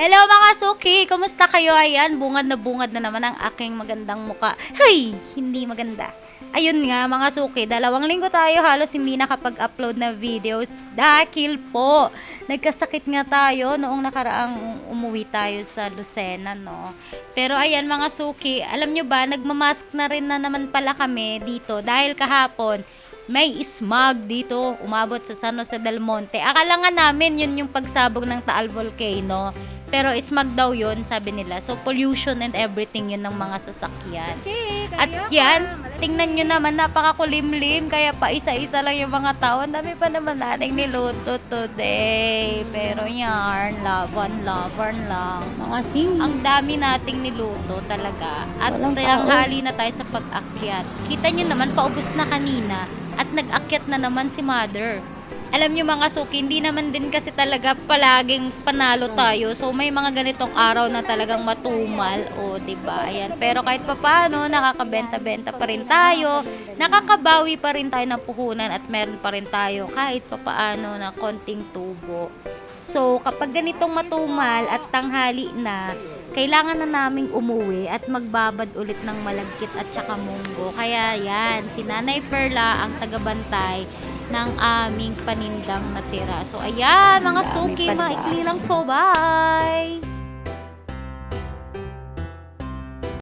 Hello mga suki! Kumusta kayo? Ayan, bungad na bungad na naman ang aking magandang muka. Hey! Hindi maganda. Ayun nga mga suki, dalawang linggo tayo halos hindi nakapag-upload na videos dahil po nagkasakit nga tayo noong nakaraang umuwi tayo sa Lucena, no? Pero ayan mga suki, alam nyo ba, nagmamask na rin na naman pala kami dito dahil kahapon may smog dito, umabot sa San Jose del Monte. Akala nga namin yun yung pagsabog ng Taal Volcano. Pero smog daw yun, sabi nila. So, pollution and everything yun ng mga sasakyan. At yan, tingnan nyo naman, napakakulimlim. Kaya pa isa-isa lang yung mga tao. Ang dami pa naman nating niluto today. Pero yan, laban, laban lang. Mga sis. Ang dami nating niluto talaga. At Walang tanghali na tayo sa pag-akyat. Kita nyo naman, paubos na kanina. At nag-akyat na naman si mother. Alam nyo mga suki, hindi naman din kasi talaga palaging panalo tayo. So may mga ganitong araw na talagang matumal. O, ba diba? Ayan. Pero kahit papano, nakakabenta-benta pa rin tayo. Nakakabawi pa rin tayo ng puhunan at meron pa rin tayo kahit papaano na konting tubo. So, kapag ganitong matumal at tanghali na, kailangan na naming umuwi at magbabad ulit ng malagkit at saka munggo. Kaya yan, si Nanay Perla ang tagabantay ng aming panindang natira. So, ayan, mga suki, maikli lang po. Bye!